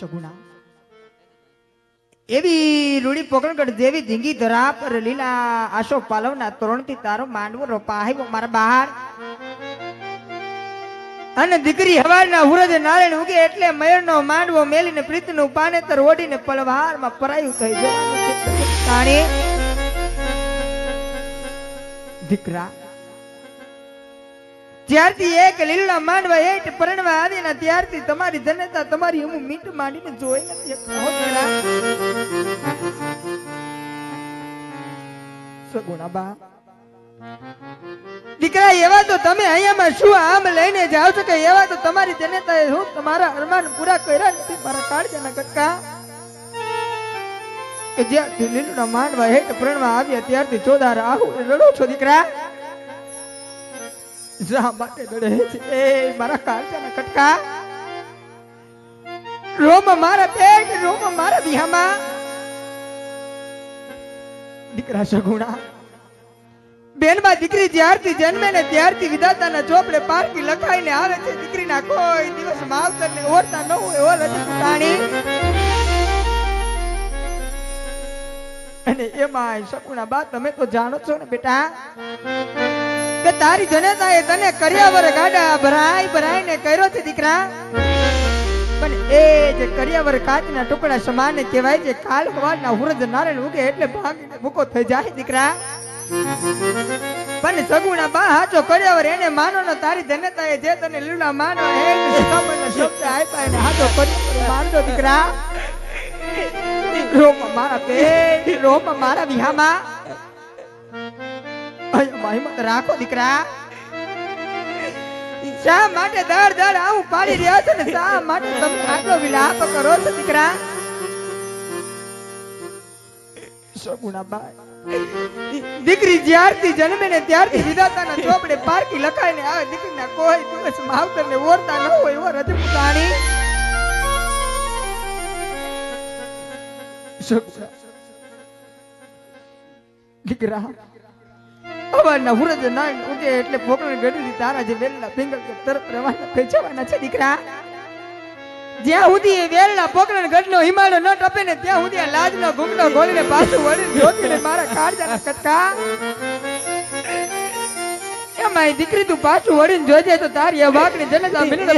સગુણા એવી રૂડી પોકણગઢ જેવી ધીંગી ધરા પર લીલા અશોક પાલવના તોરણથી તારો માંડવો રોપાયો મારા બહાર. અને દીકરી હવારના હુરજ નારાયણ ઉગે એટલે મયરનો માંડવો મેલીને પ્રીતનું પાનેતર ઓઢીને પલવારમાં પરાયું થઈ જાય દીકરા ત્યારથી એક લીલા માંડવા એટ પરણવા આવી ને ત્યારથી તમારી જનતા તમારી હું મીઠ માંડીને જોઈ નથી દીકરા. એવા તો તમે અહીંયામાં શું આમ લઈને જાઓ છો કે એવા તો તમારી જનતાએ હું તમારા અરમાન પૂરા કર્યા નથી, મારા કાળજાના કક્કા? કે જ્યારથી લીલુના માંડવા હેઠ પરણવા આવ્યા ત્યારથી ચોદાર આહુ રડો છો દીકરા? દીકરા જ્યારથી જન્મે ને ત્યારથી વિધાતાના ચોપડે પારકી લખાઈને આવે છે. દીકરીના કોઈ દિવસ માવતર ને ઓરતા ન હોય અને એમાં સગુણા બા, તમે તો જાણો છો ને બેટા? કે તારી જનતાએ તને કર્યા વર ગાડા ભરાય ભરાય ને કર્યો છે દીકરા? પણ એ જે કર્યાવર કાચના ટુકડા સમાન કહેવાય છે, કાલ સવારના હુરજ નારાયણ ઉગે એટલે ભાગ ભૂકો થઈ જાય દીકરા. પણ સગુણા બા હાચો કર્યાવર એને માનો ને તારી એ જે તને લીલા માનો હે શબ્દ આપ્યા એને હાચો કર્યો માનજો દીકરા. રોમ મારા પે રોમ મારા વિહામાં. અહીંયા રાખો દીકરા. શા માટે દર દર આવું પાડી રહ્યા છો ને? શા માટે તમે આટલો વિલાપ કરો છો દીકરા? સગુણાબાઈ દીકરી જ્યારથી જન્મે ને ત્યારથી વિધાતાના ચોપડે પારકી લખાઈને આવે, દીકરીના કોઈ દિવસ માવતર ને ઓરતા ન હોય એવો રજપૂતાણી દીકરા ન ટપે ને ત્યાં સુધી આ લાજનો પાછું વળી મારા કાળજાના દીકરી તું પાછું વળીને જોજે તો તારી વાકડી જનતા મિનિટ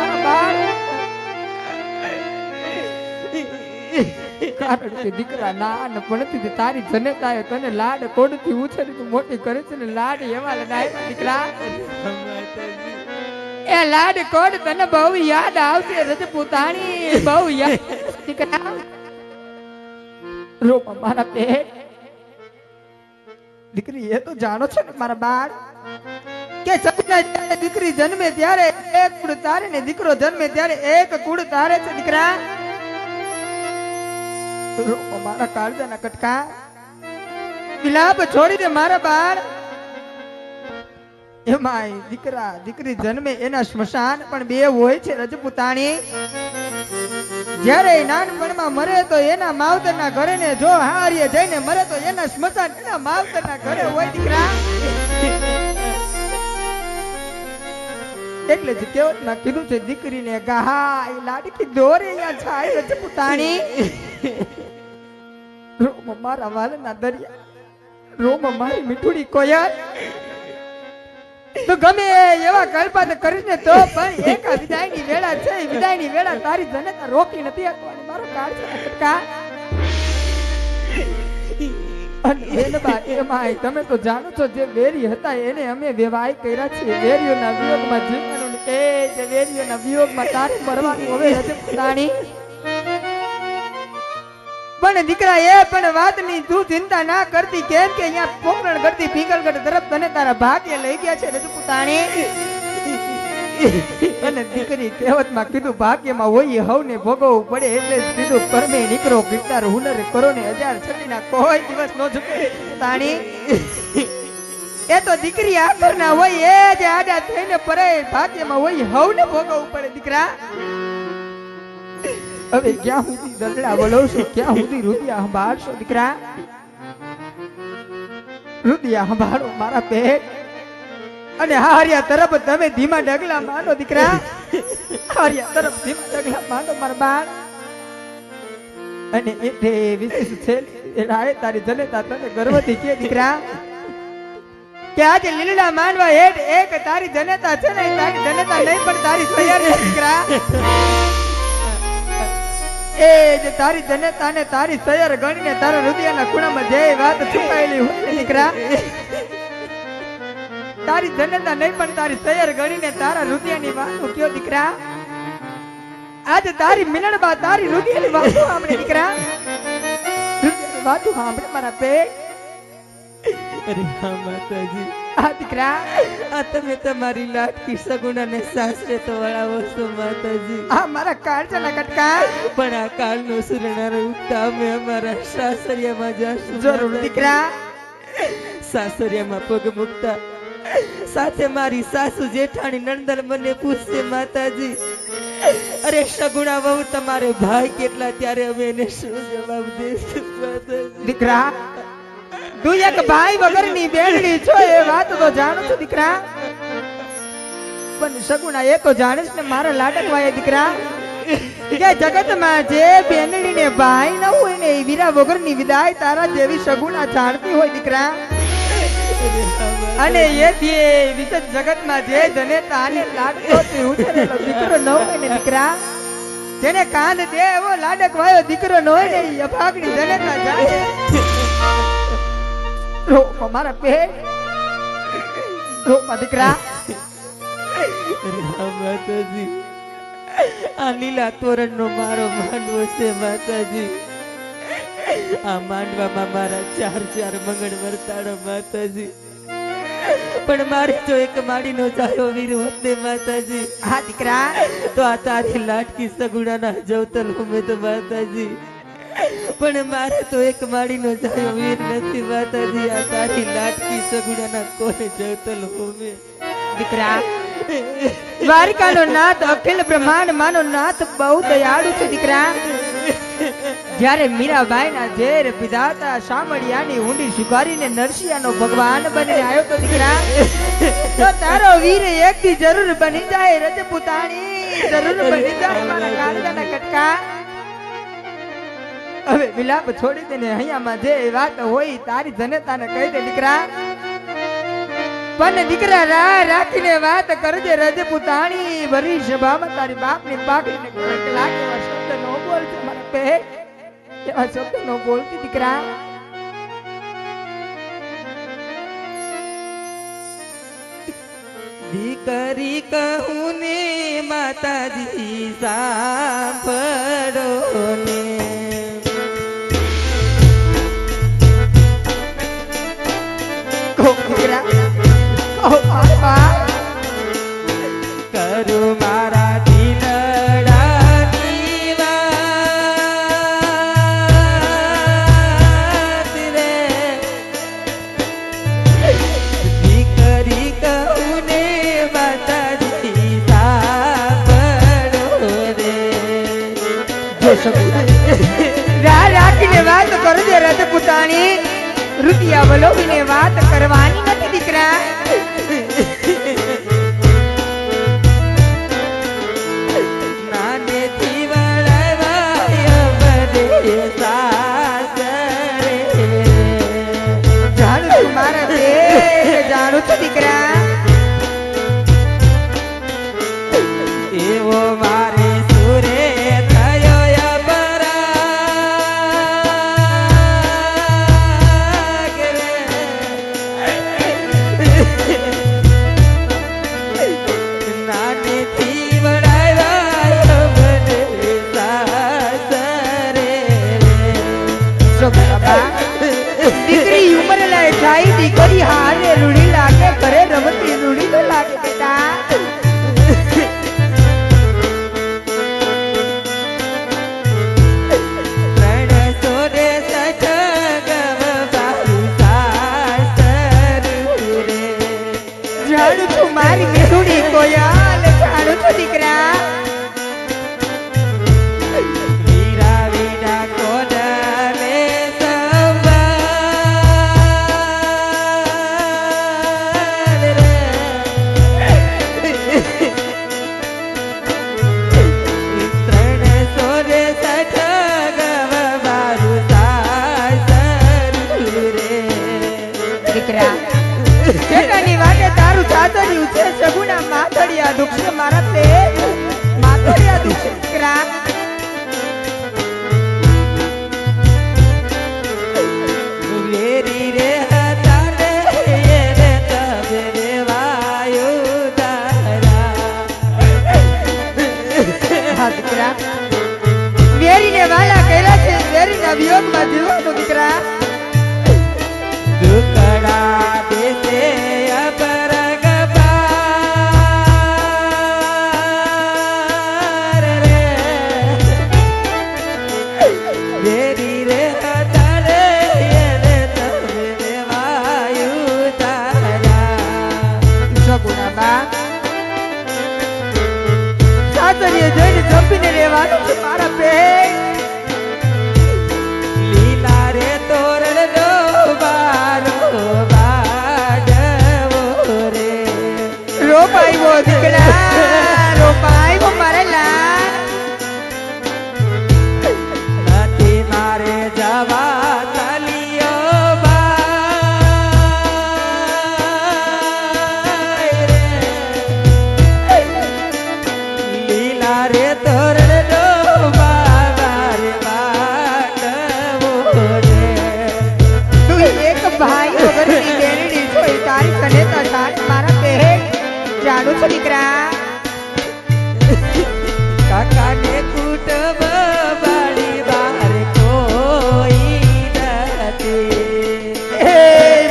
મુકા દીકરા એ કોડ તો જાણો છો ને મારા બાળ? કે દીકરી જન્મે ત્યારે એક કુળ તારે ને દીકરો જન્મે ત્યારે એક કુળ તારે છે, દીકરા. મારા કાળજાના કટકા. વિલાપ છોડી મારા બાળ. એમાં દીકરા, દીકરી જન્મે એના સ્મશાન પણ બે હોય છે રજપૂતાણી. જ્યારે નાનપણમાં મરે તો એના માવતરના ઘરે ને જો હારીએ જઈને મરે તો એના સ્મશાન એના માવતરના ઘરે હોય દીકરા. એટલે જ ના કીધું છે, દીકરીને ગહાય લાડકી દોરે યા છાય રજપૂતાણી. મારા વાલના દરિયા. રોમ મારી મીઠુડી કોયા તો ગમે એવા કલ્પા તો કરીશ તો પણ એક વિદાયની વેળા છે વિદાયની વેળા તારી જનતા રોકી નથી આપવાની મારો કાળ છે એમાં તમે તો જાણો છો જે વેરી હતા એને અમે વેવાય કર્યા છે વેરીઓના વિયોગમાં જીવવાનું કે જે વેરીઓના વિયોગમાં તારી મરવાનું હવે હજુ પોતાની પણ દીકરા એ પણ વાતની તું ચિંતા ના કરતી. કેમ કે અહીંયા પોકરણ કરતી પિંગલગઢ તરફ તને તારા ભાગ્ય લઈ ગયા છે રજપૂતાણી. અને દીકરી કહેવતમાં કીધું, ભાગ્યમાં હોય હવને ભોગવવું પડે એટલે કીધું કર્મે નીકળો ગીટાર હુનર કરો ને હજાર છડીના કોઈ દિવસ નો ઝૂકે. તાણી. એ તો દીકરી આખર ના હોય, એ જ આડા થઈને પરે ભાગ્યમાં હોય હવને ભોગવવું પડે દીકરા. હવે ક્યાં સુધી દરડા વળવશો ક્યાં સુધી રુદિયા સંભાળશો, દીકરા. રુદિયા સંભાળો મારા પેટ. અને હારિયા તરફ તમે ધીમા ડગલા માનો દીકરા. હારિયા તરફ ધીમા ડગલા માંડો, મારા બાળ. અને એ તે વિશેષ છે, એ તારી જનેતા તને ગર્વથી કે દીકરા, કે આજે લીલા માનવા હેઠ એક તારી જનેતા છે ને તારી જનેતા નહીં, પણ તારી તૈયાર દીકરા. એ જે તારી જનતા ને તારી સયર ગણીને તારા હૃદયના ખૂણામાં જે વાત છુપાયેલી હોય દીકરા, તારી જનતા નહીં પણ તારી સયર ગણીને તારા હૃદયની વાતો કયો દીકરા? આજે તારી મિલણમાં તારી હૃદયની વાતો આપણે દીકરા. વાતો સાંભળે મારા પે. અરે હા, માતાજી. આ દીકરા આ તમે તમારી લાટકી સગુણાને સાસરે તો વળાવો છો માતાજી. આ મારા કાળજાના કટકા. પણ આ કાળનો સુરનાર ઉગતા અમે અમારા સાસરિયામાં જાશું જરૂર દીકરા. સાસરિયામાં પગ મૂકતા સાથે મારી સાસુ જેઠાણી નંદન મને પૂછશે માતાજી અરે સગુણા વહુ તમારે ભાઈ કેટલા ત્યારે અમે એને શું જવાબ દેશું દીકરા તું એક ભાઈ વગરની બેનડી છો, એ વાત તો જાણું છું, દીકરા. પણ સગુણા, એ તો જાણે છે ને મારા લાડકવાય દીકરા. કે જગતમાં જે બેનડી ને ભાઈ ન હોય ને એ વીરા વગરની વિદાય તારા જેવી સગુણા જાણતી હોય, દીકરા. અને એ એ વિશેષ જગતમાં જે જનેતા તાને લાડતો થી ઉછરેલો દીકરો ન હોય ને, દીકરા. જેને કાન દે એવો લાડક વાયો દીકરો ન હોય ને, એ અભાગની જનેતા જાણે. રોકો મારા પે રોકો દીકરા માતાજી આ લીલા તોરણનો મારો માંડવો છે માતાજી આ માંડવામાં મારા ચાર ચાર મંગળ વર્તાડો માતાજી પણ મારે જો એક માડીનો જાયો વીર હોતે ને માતાજી હા દીકરા તો આ તારી લાટકી સગુણાના જવતલ હોમે તો માતાજી પણ મારે તો એક માડીનો જાયો વીર નથી, માતાજી, આ તારી લાટકી સગુણાના કોઈ જવતલ હોમે? દીકરા, દ્વારિકાનો નાથ અખિલ બ્રહ્માંડ માનો નાથ બહુ દયાળુ છે, દીકરા. જ્યારે મીરાબાઈના ઝેર પીધાતા સામળિયાની ઊંડી નરસિયા નરસિંહાનો ભગવાન બનીને આવ્યો તો, દીકરા, તો તારો વીર એક થી જરૂર બની જાય, રજપૂતાણી. જરૂર બની જાય મારા કાળજાના કટકા. હવે વિલાપ છોડી દે ને અહીંયામાં જે વાત હોય તારી જનતાને કહી દે દીકરા. પણ દીકરા રા રાખીને વાત કરજે રજપૂતાણી. ભરી સભામાં તારી બાપની પાકડીને લાગે એવા શબ્દ નો બોલતી મારા પે. એવા શબ્દ નો બોલતી દીકરા. દીકરી કહું ને માતાજી સાંભળો ને. ઘરે રમતી રૂડી તો લાગે બેટા દીકરા. વેરીને વાલા કર્યા છે વેરીના વિયોગમાં જીવવાનું દીકરા. દુકડા જંપીને રહેવાનું છે મારા પેટ છું દીકરા કાકાને કુટુંબ બાળી બહાર કોઈ નથી.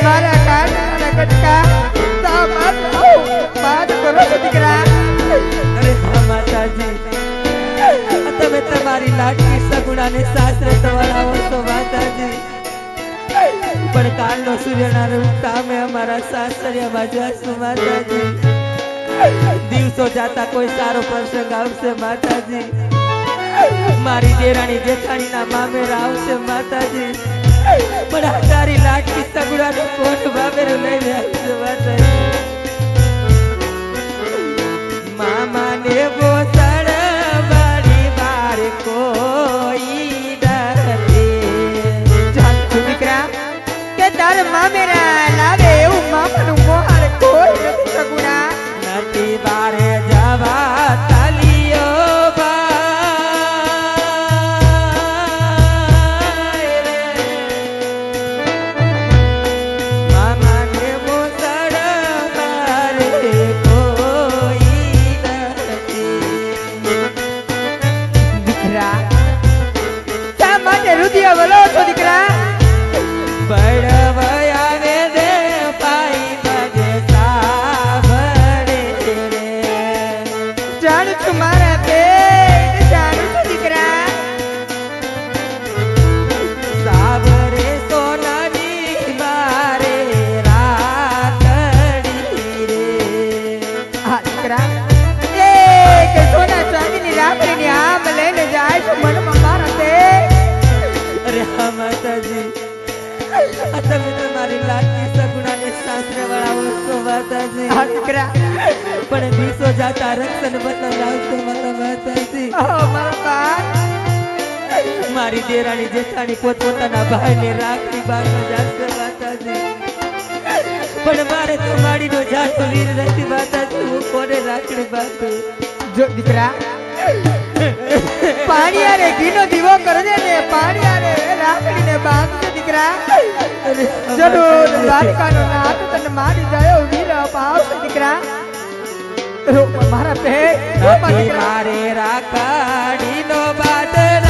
મારા કાઢના કટકા તા બાદ કરો દીકરા. અરે હા માતાજી. તમે તમારી લાડકી સગુણાને સાસરે તમારા છો માતાજી. પણ કાલનો સૂર્યના રૂપ સામે અમારા સાસરિયા બાજુ માતાજી. દિવસો જાતા કોઈ સારો પ્રસંગ આવશે માતાજી. મારી દેરાણી જેઠાણીના મામેરા આવશે માતાજી. પણ આ તારી લાડકી સગુણાને કોટ મામેરું લઈને આવશે માતાજી. મામાને ને મારી ચાંદીની રાખડીની આમ લઈને જાય છે મનમાં મારા તે. અરે હા માતાજી. આ તમે તમારી લાડકી સગુણાની સાસરે વળાવો છો માતાજી. હા દીકરા. પણ દિવસો જાતા રક્ષણ બતન લાવશો મારા માતાજી. ઓ મારા મારી દેરાણી જેઠાણી પોતપોતાના ભાઈને રાખડી બાંધવા જાશે માતાજી. પણ મારે તો માડીનો જાતો વીર નથી માતાજી. હું કોને રાખડી બાંધું? જો દીકરા. પાણી આરે ઘીનો દીવો કરજે ને, પાણી આરે રાખડીને બાંધજે દીકરા. જરૂર દ્વારકાનો નાથ તને મારી જાય, વીર અપાવશે દીકરા. મારા પે મારે રાખડીનો બાદરા